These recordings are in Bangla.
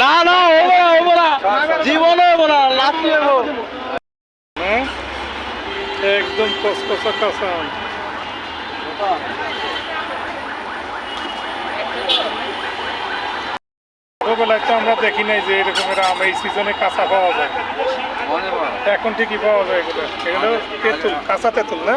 না না হব না হব না। জীবনে হব না হব। একদম কসকসা কাঁচাম ছোটবেলায় তো আমরা দেখি নাই যে এরকমের আম এই সিজনে কাঁচা পাওয়া যায়। এখন ঠিকই পাওয়া যায় এগুলো। এগুলো তেঁতুল কাঁচা তেঁতুল না?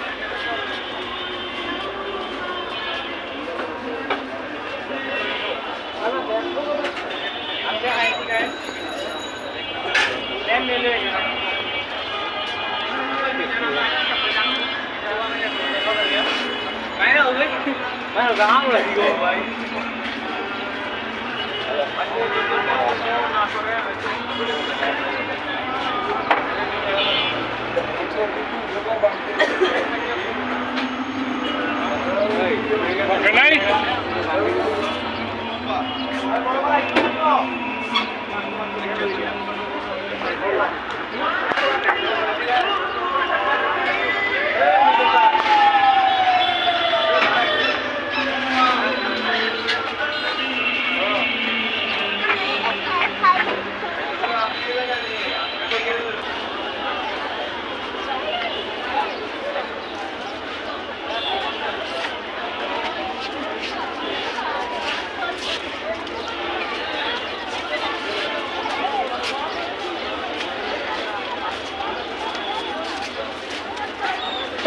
দে নাই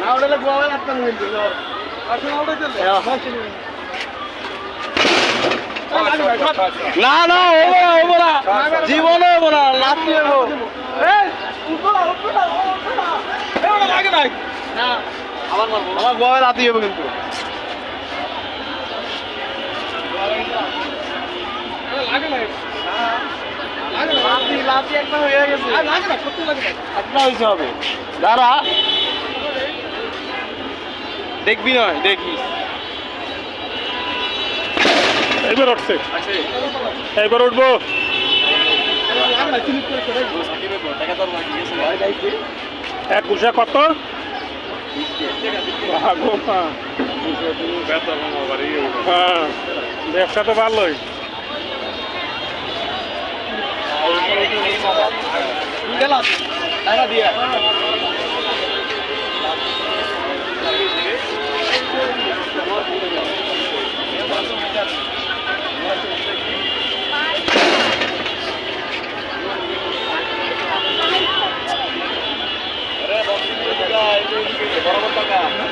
না হলে গোবর একটা না না হব না হব না জীবনে হব না লাস্টে হব আমার গোয়া রাতে হব কিন্তু। লাতি লাতি হবে। দাঁড়া। দেখবি নয় দেখিস। এবার উঠছে। এবার উঠবো। এক কত? ভাগো মা। হ্যাঁ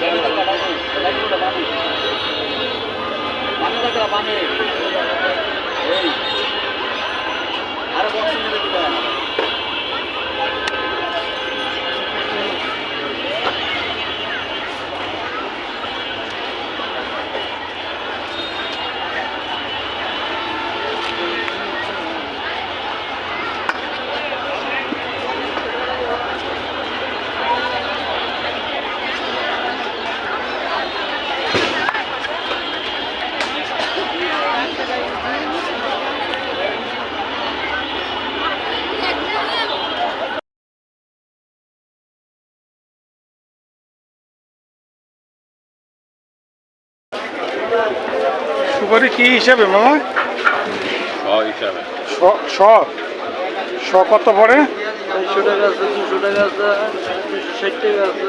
ব্যবসা তো ভালোই টাকা দিয়ে সুপারি কি হিসাবে মামা? হিসাবে। শ শ। শ কত পড়ে? একশো টাকা আছে দুশো টাকা আছে দুশো ষাট টাকা আছে।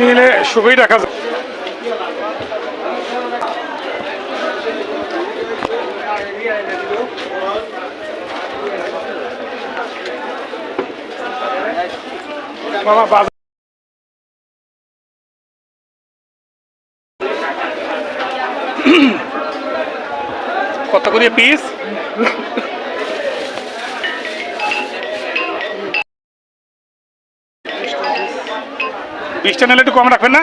নিলে সুখেই রাখা যায়। মামা কত করে পিস বিশটা নিলে একটু কম রাখবেন না?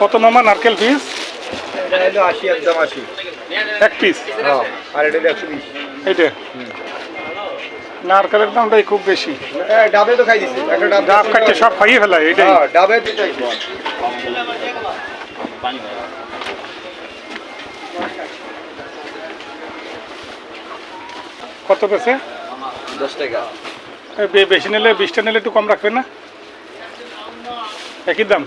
কত মামা নারকেল পিস এটা আশি একদম আশি। এক পিস হ্যাঁ আর এটা একশো বিশ। এইটা? নারকেলের দামটাই খুব বেশি। ডাবে তো খাই দিছি একটা ডাব ডাব কাটছে সব খাইয়ে ফেলায় এটাই। হ্যাঁ ডাবে তো কত পেছে দশ টাকা। বেশি নিলে বিশটা নিলে একটু কম রাখবেন না? একই দাম?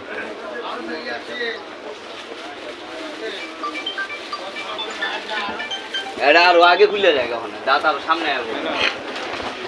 এটা আরও আগে খুলে যায় দাঁত আরও সামনে আসবে।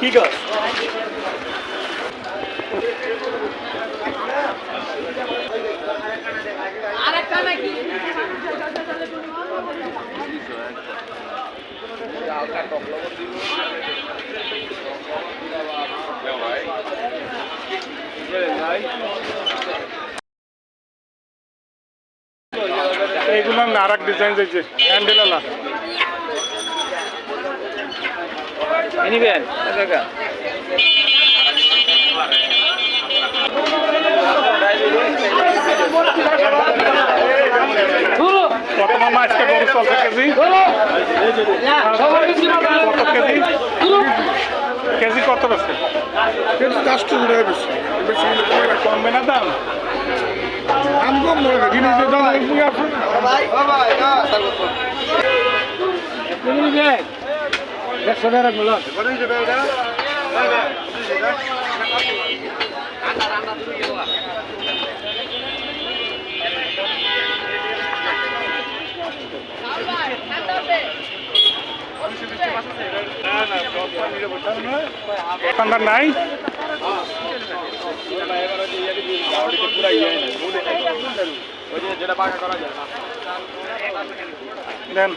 কি গাছ এইগুলো না আর এক ডিজাইন দিয়েছে হ্যান্ডেল আলা নিবেন? কত মামা আজকে গরু চলছে কেজি। কত কেজি? কেজি কত বেছে চারশো টাকা বেশি। বেশি কমবে না দাম। দাম কম মনে হয় জিনিসের দাম না একশো টাকা মিলন দোকানদার নাই দেন।